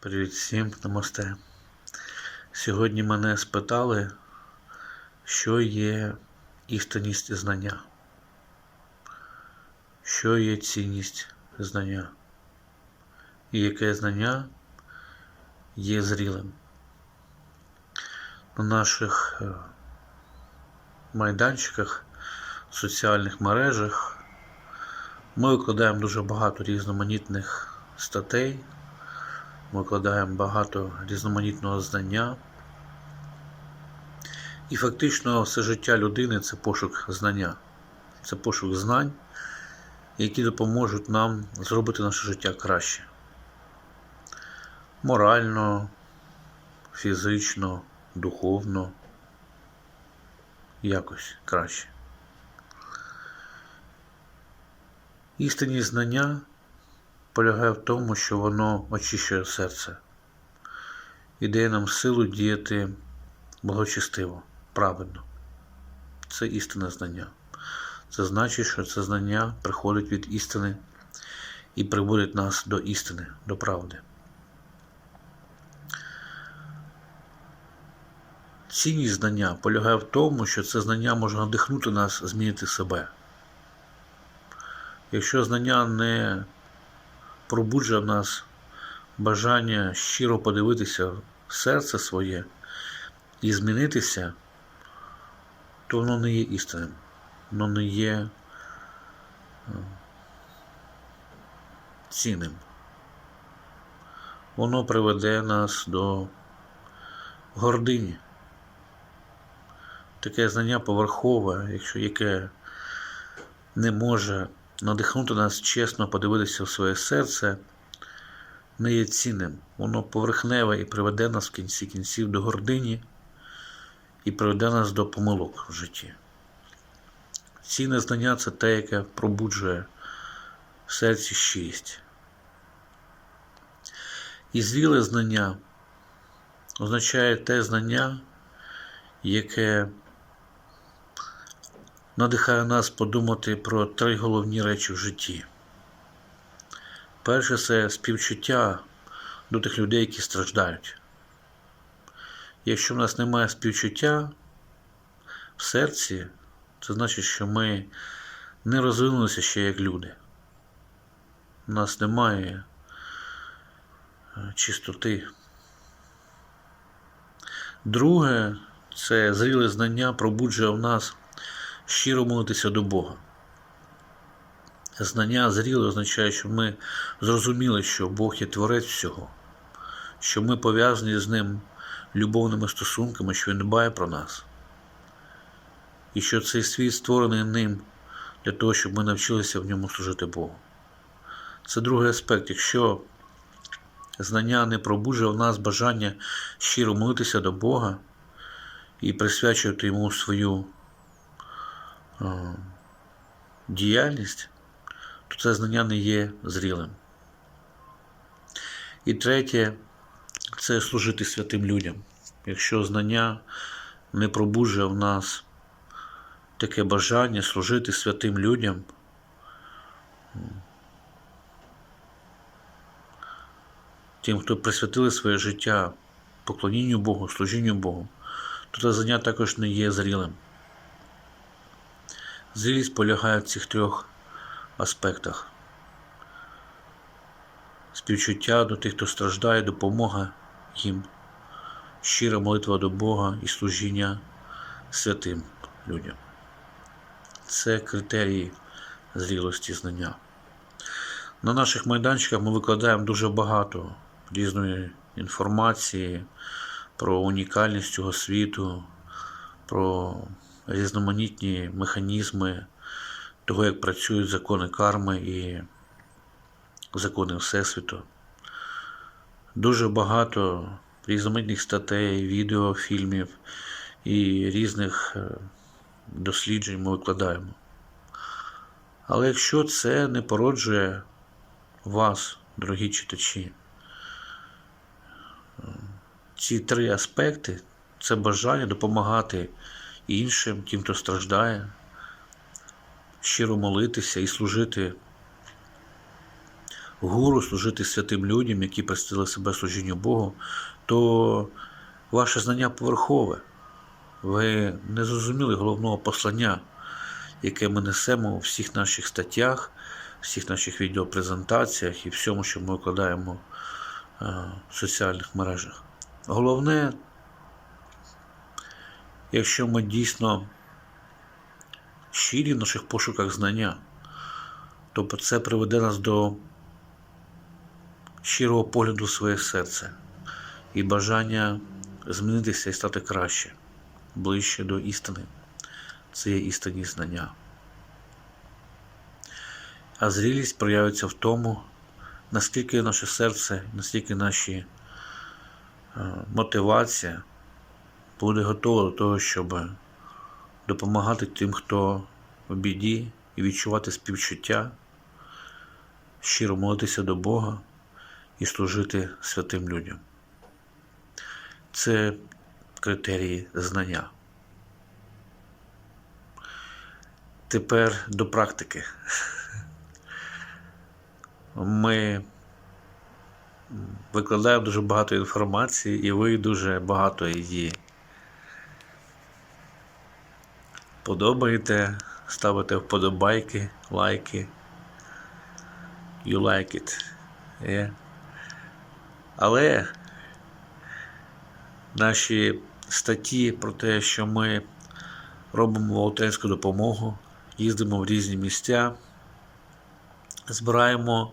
Привіт всім, намасте. Сьогодні мене спитали, що є істинність знання. Що є цінність знання? І яке знання є зрілим. На наших е, майданчиках, соціальних мережах ми викладаємо дуже багато різноманітних статей. Ми вкладаємо багато різноманітного знання. І фактично все життя людини це пошук знання, це пошук знань, які допоможуть нам зробити наше життя краще. Морально, фізично, духовно, якось краще. Істинні знання полягає в тому, що воно очищує серце і дає нам силу діяти благочестиво, правильно. Це істинне знання. Це значить, що це знання приходить від істини і приводить нас до істини, до правди. Цінність знання полягає в тому, що це знання може надихнути нас змінити себе. Якщо знання не пробуджує в нас бажання щиро подивитися в серце своє і змінитися, то воно не є істинним, воно не є е, цінним. Воно приведе нас до гордині. Таке знання поверхове, якщо яке не може надихнути нас чесно подивитися в своє серце, не є цінним. Воно поверхневе і приведе нас в кінці кінців до гордині і приведе нас до помилок в житті. Цінне знання це те, яке пробуджує в серці щирість. І зріле знання означає те знання, яке надихає нас подумати про три головні речі в житті. Перше це співчуття до тих людей, які страждають. Якщо в нас немає співчуття в серці, це значить, що ми не розвинулися ще як люди. У нас немає е, чистоти. Друге, це зріле знання пробуджує в нас щиро молитися до Бога. Знання зріле означає, що ми зрозуміли, що Бог є творець всього, що ми пов'язані з Ним любовними стосунками, що Він дбає про нас. І що цей світ створений ним для того, щоб ми навчилися в ньому служити Богу. Це другий аспект. Якщо знання не пробуджує в нас бажання щиро молитися до Бога і присвячувати йому свою діяльність, то це знання не є зрілим. І третє це служити святим людям. Якщо знання не пробуджує в нас таке бажання служити святим людям, тим, хто присвятили своє життя поклонінню Богу, служінню Богу, то це знання також не є зрілим. Зрілість полягає в цих трьох аспектах. Співчуття до тих, хто страждає, допомога їм, щира молитва до Бога і служіння святим людям. Це критерії зрілості знання. На наших майданчиках ми викладаємо дуже багато різної інформації про унікальність цього світу, про різноманітні механізми того, як працюють закони карми і закони Всесвіту. Дуже багато різноманітних статей, відео, фільмів і різних е, досліджень ми викладаємо. Але якщо це не породжує вас, дорогі читачі, ці три аспекти це бажання допомагати іншим, тим, хто страждає, щиро молитися і служити гуру, служити святим людям, які присвятили себе служінню Богу, то ваше знання поверхове. Ви не зрозуміли головного послання, яке ми несемо у всіх наших статтях, всіх наших відеопрезентаціях і всьому, що ми викладаємо е, в соціальних мережах. Головне, якщо ми дійсно щирі в наших пошуках знання, то це приведе нас до щирого погляду в своє серце і бажання змінитися і стати краще, ближче до істини. Це є істинні знання. А зрілість проявиться в тому, наскільки наше серце, наскільки наші е, мотивація буде готова до того, щоб допомагати тим, хто в біді, і відчувати співчуття, щиро молитися до Бога і служити святим людям. Це критерії знання. Тепер до практики. Ми викладаємо дуже багато інформації, і ви дуже багато її подобаєте, ставите вподобайки, лайки. You like it. Yeah. Але наші статті про те, що ми робимо волонтерську допомогу, їздимо в різні місця, збираємо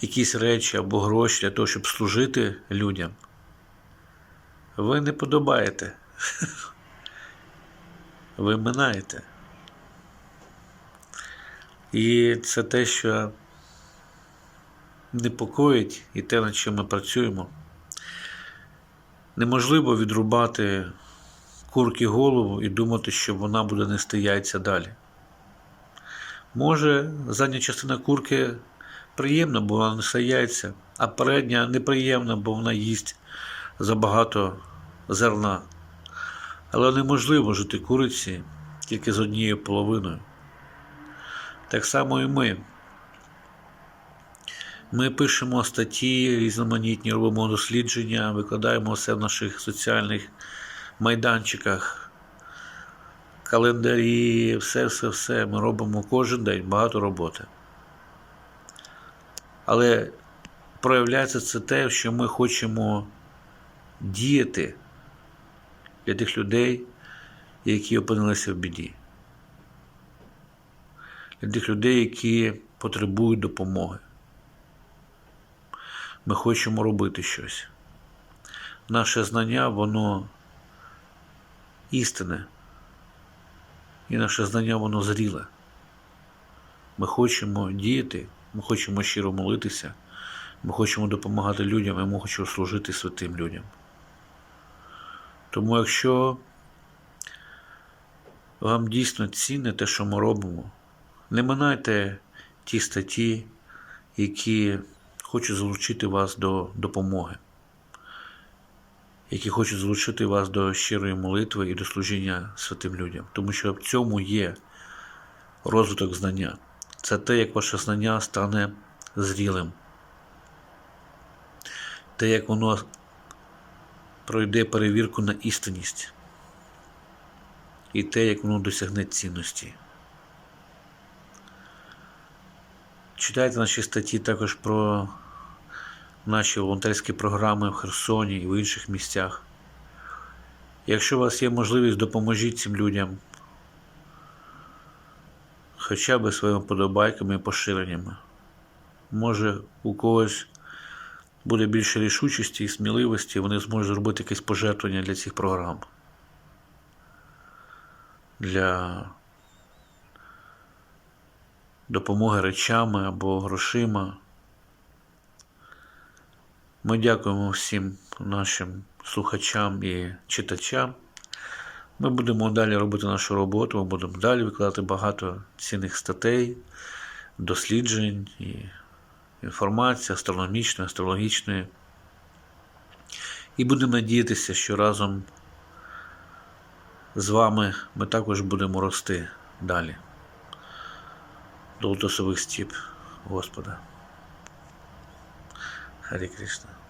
якісь речі або гроші для того, щоб служити людям. Ви не подобаєте. Ви минаєте. І це те, що непокоїть і те, над чим ми працюємо. Неможливо відрубати курки голову і думати, що вона буде нести яйця далі. Може, задня частина курки приємна, бо вона несе яйця, а передня неприємна, бо вона їсть забагато зерна. Але неможливо жити куриці тільки з однією половиною. Так само і ми. Ми пишемо статті різноманітні, робимо дослідження, викладаємо все в наших соціальних майданчиках, календарі, все-все-все. Ми робимо кожен день багато роботи. Але проявляється це те, що ми хочемо діяти для тих людей, які опинилися в біді. Для тих людей, які потребують допомоги. Ми хочемо робити щось. Наше знання, воно істинне. І наше знання, воно зріле. Ми хочемо діяти, ми хочемо щиро молитися, ми хочемо допомагати людям, і ми хочемо служити святим людям. Тому якщо вам дійсно цінне те, що ми робимо, не минайте ті статті, які хочуть залучити вас до допомоги, які хочуть залучити вас до щирої молитви і до служіння святим людям. Тому що в цьому є розвиток знання. Це те, як ваше знання стане зрілим, те, як воно пройде перевірку на істинність і те, як воно досягне цінності. Читайте наші статті також про наші волонтерські програми в Херсоні і в інших місцях. Якщо у вас є можливість, допоможіть цим людям хоча б своїми подобайками і поширеннями. Може, у когось буде більше рішучості і сміливості, вони зможуть зробити якесь пожертвування для цих програм. Для допомоги речами або грошима. Ми дякуємо всім нашим слухачам і читачам. Ми будемо далі робити нашу роботу, ми будемо далі викладати багато цінних статей, досліджень і інформації астрономічної, астрологічної. І будемо надіятися, що разом з вами ми також будемо рости далі до лотосових стіп Господа. Гарі Кришна.